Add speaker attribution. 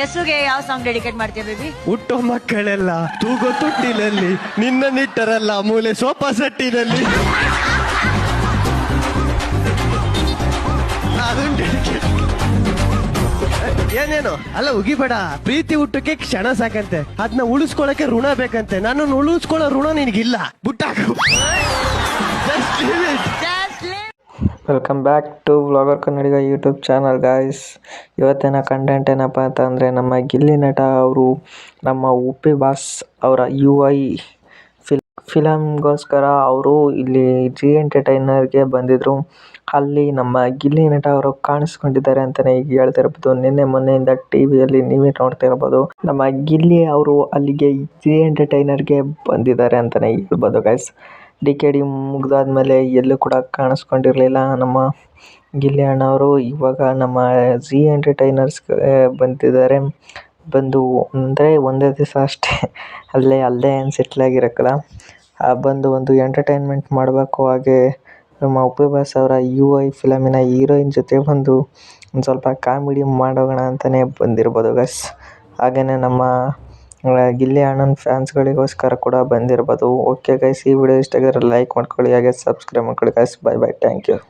Speaker 1: ಕೆಸುಗೆ ಯಾವ song dedicate ಮಾಡ್ತೀಯ baby
Speaker 2: ಹುಟ್ಟೋ ಮಕ್ಕಳೆಲ್ಲ ತೂಗೋ ತೊಟ್ಟಿಲಲ್ಲಿ ನಿನ್ನ ನಿಟ್ಟರಲ್ಲ ಮೂಲೆ ಸೋಫಾ ಸೆಟ್ಟಿನಲ್ಲಿ. ಏನೇನು? ಅಲ್ಲ ಉಗಿಬೇಡ. ಪ್ರೀತಿ ಹುಟ್ಟಕ್ಕೆ ಕ್ಷಣ ಸಾಕಂತೆ. ಅದನ್ನ ಉಳಿಸ್ಕೊಳಕ್ಕೆ ಋಣ ಬೇಕಂತೆ. ನಾನು ಉಳಿಸ್ಕೊಳ್ಳೋ ಋಣ ನಿನಗಿಲ್ಲ. ಬುಟ್ಟಾಕು. Just leave it.
Speaker 3: Welcome back to vlogger Kannadiga YouTube channel guys ಇವತ್ತಿನ ಕಂಟೆಂಟ್ ಏನಪ್ಪ ಅಂತ ಅಂದರೆ, ನಮ್ಮ ಗಿಲ್ಲಿ ನಟ ಅವರು, ನಮ್ಮ ಉಪ್ಪಿ ಬಾಸ್ ಅವರ ಯು ಐ ಫಿಲ್ ಫಿಲಮ್ಗೋಸ್ಕರ ಅವರು ಇಲ್ಲಿ ಜಿ ಎಂಟರ್ಟೈನರ್ಗೆ ಬಂದಿದ್ದರು ಅಲ್ಲಿ ನಮ್ಮ ಗಿಲ್ಲಿ ನಟ ಅವರು ಕಾಣಿಸ್ಕೊಂಡಿದ್ದಾರೆ ಅಂತಲೇ ಈಗ ಹೇಳ್ತಿರ್ಬೋದು ನಿನ್ನೆ ಮೊನ್ನೆಯಿಂದ ಟಿ ವಿಯಲ್ಲಿ ನೀವೇ ನೋಡ್ತಾ ಇರ್ಬೋದು. ನಮ್ಮ ಗಿಲ್ಲಿ ಅವರು ಅಲ್ಲಿಗೆ ಜಿ ಎಂಟರ್ಟೈನರ್ಗೆ ಬಂದಿದ್ದಾರೆ ಅಂತಲೇ ಹೇಳ್ಬೋದು ಗೈಸ್ ಡಿ ಕೆ ಡಿ ಮುಗಿದಾದ್ಮೇಲೆ ಎಲ್ಲೂ ಕೂಡ ಕಾಣಿಸ್ಕೊಂಡಿರಲಿಲ್ಲ. ನಮ್ಮ ಗಿಲ್ಲಿ ಅಣ್ಣವರು ಇವಾಗ ನಮ್ಮ ಜಿ ಎಂಟರ್ಟೈನರ್ಸ್ಗೆ ಬಂದಿದ್ದಾರೆ. ಬಂದು ಅಂದರೆ ಒಂದೇ ದಿವಸ ಅಷ್ಟೇ, ಅಲ್ಲೇ ಅಲ್ಲೇ ಏನು ಆ ಬಂದು ಒಂದು ಎಂಟರ್ಟೈನ್ಮೆಂಟ್ ಮಾಡಬೇಕು ಹಾಗೆ ನಮ್ಮ ಬಾಸ್ ಅವರ ಯು ಐ ಫಿಲಮಿನ ಹೀರೋಯಿನ್ ಜೊತೆ ಬಂದು ಒಂದು ಸ್ವಲ್ಪ ಕಾಮಿಡಿ ಮಾಡೋಣ ಅಂತಲೇ ಬಂದಿರ್ಬೋದು ಗಸ್ ಹಾಗೆಯೇ ನಮ್ಮ ಗಿಲ್ಲಿ ಅಣ್ಣನ ಫ್ಯಾನ್ಸ್ಗಳಿಗೋಸ್ಕರ ಕೂಡ ಬಂದಿರ್ಬೋದು. ಓಕೆ ಗೈಸ್ ಈ ವಿಡಿಯೋ ಇಷ್ಟ ಆಗಿದ್ರೆ ಲೈಕ್ ಮಾಡ್ಕೊಳ್ಳಿ, ಹಾಗೆ ಸಬ್ಸ್ಕ್ರೈಬ್ ಮಾಡ್ಕೊಳ್ಳಿ guys bye bye thank you